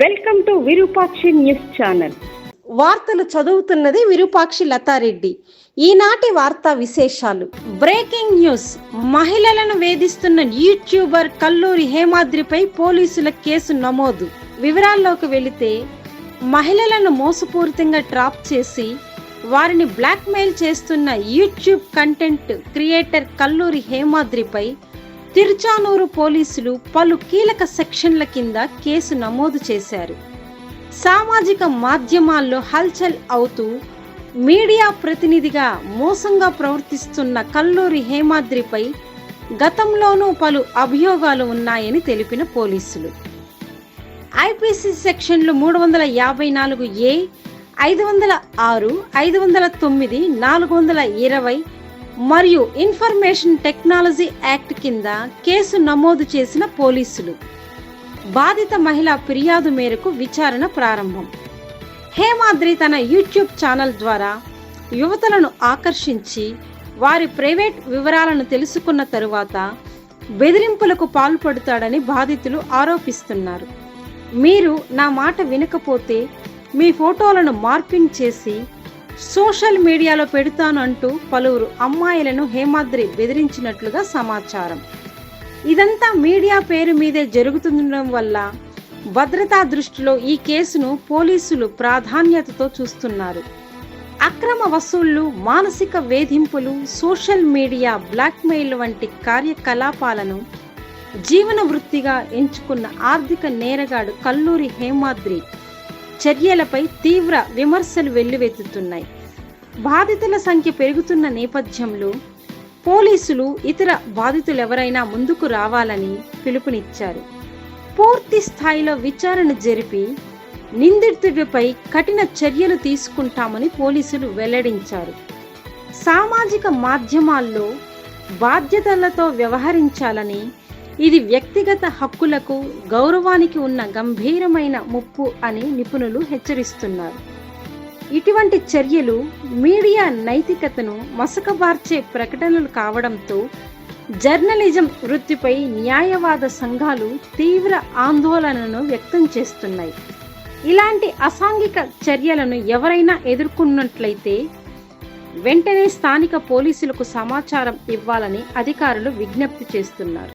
Welcome to Virupakshi news channel వార్తలు చదువుతున్నది విరూపాక్షి లతారెడ్డి. ఈనాటి వార్తా విశేషాలు. Breaking news. మహిళలను వేధిస్తున్న యూట్యూబర్ కల్లూరి హేమాద్రిపై పోలీసుల కేసు నమోదు. వివరాల్లోకి వెళితే మహిళలను మోసపూరితంగా ట్రాప్ చేసి వారిని బ్లాక్మెయిల్ చేస్తున్న యూట్యూబ్ కంటెంట్ క్రియేటర్ కల్లూరి హేమాద్రిపై తిరుచానూరు పోలీసులు పలు కీలక సెక్షన్ల కింద కేసు నమోదు చేశారు. సామాజిక మాధ్యమాల్లో హల్చల్ అవుతూ మీడియా ప్రతినిధిగా మోసంగా ప్రవర్తిస్తున్న కల్లూరి హేమాద్రిపై గతంలోనూ పలు అభియోగాలు ఉన్నాయని తెలిపిన పోలీసులు. ఐపీసీ సెక్షన్లు మూడు వందల యాభై నాలుగు ఏ ఐదు వందల ఆరు ఐదు వందల తొమ్మిది నాలుగు వందల ఇరవై మరియు ఇన్ఫర్మేషన్ టెక్నాలజీ యాక్ట్ కింద కేసు నమోదు చేసిన పోలీసులు. బాధిత మహిళ ఫిర్యాదు మేరకు విచారణ ప్రారంభం. హేమాద్రి తన యూట్యూబ్ ఛానల్ ద్వారా యువతలను ఆకర్షించి వారి ప్రైవేట్ వివరాలను తెలుసుకున్న తరువాత బెదిరింపులకు పాల్పడతాడని బాధితులు ఆరోపిస్తున్నారు. మీరు నా మాట వినకపోతే మీ ఫోటోలను మార్పింగ్ చేసి సోషల్ మీడియాలో పెడతాను అంటూ పలువురు అమ్మాయిలను హేమాద్రి బెదిరించినట్లుగా సమాచారం. ఇదంతా మీడియా పేరు మీదే జరుగుతుండడం వల్ల భద్రతా దృష్టిలో ఈ కేసును పోలీసులు ప్రాధాన్యతతో చూస్తున్నారు. అక్రమ వసూళ్ళు మానసిక వేధింపులు సోషల్ మీడియా బ్లాక్మెయిల్ వంటి కార్యకలాపాలను జీవన వృత్తిగా ఎంచుకున్న ఆర్థిక నేరగాడు కల్లూరి హేమాద్రి చర్యలపై తీవ్ర విమర్శలు వెల్లువెత్తుతున్నాయి. బాధితుల సంఖ్య పెరుగుతున్న నేపథ్యంలో పోలీసులు ఇతర బాధితులెవరైనా ముందుకు రావాలని పిలుపునిచ్చారు. పూర్తి స్థాయిలో విచారణ జరిపి నిందితుడిపై కఠిన చర్యలు తీసుకుంటామని పోలీసులు వెల్లడించారు. సామాజిక మాధ్యమాల్లో బాధ్యతలతో వ్యవహరించాలని ఇది వ్యక్తిగత హక్కులకు గౌరవానికి ఉన్న గంభీరమైన ముప్పు అని నిపుణులు హెచ్చరిస్తున్నారు. ఇటువంటి చర్యలు మీడియా నైతికతను మసకబార్చే ప్రకటనలు కావడంతో జర్నలిజం వృత్తిపై న్యాయవాద సంఘాలు తీవ్ర ఆందోళనను వ్యక్తం చేస్తున్నాయి. ఇలాంటి అసాంఘిక చర్యలను ఎవరైనా ఎదుర్కొన్నట్లయితే వెంటనే స్థానిక పోలీసులకు సమాచారం ఇవ్వాలని అధికారులు విజ్ఞప్తి చేస్తున్నారు.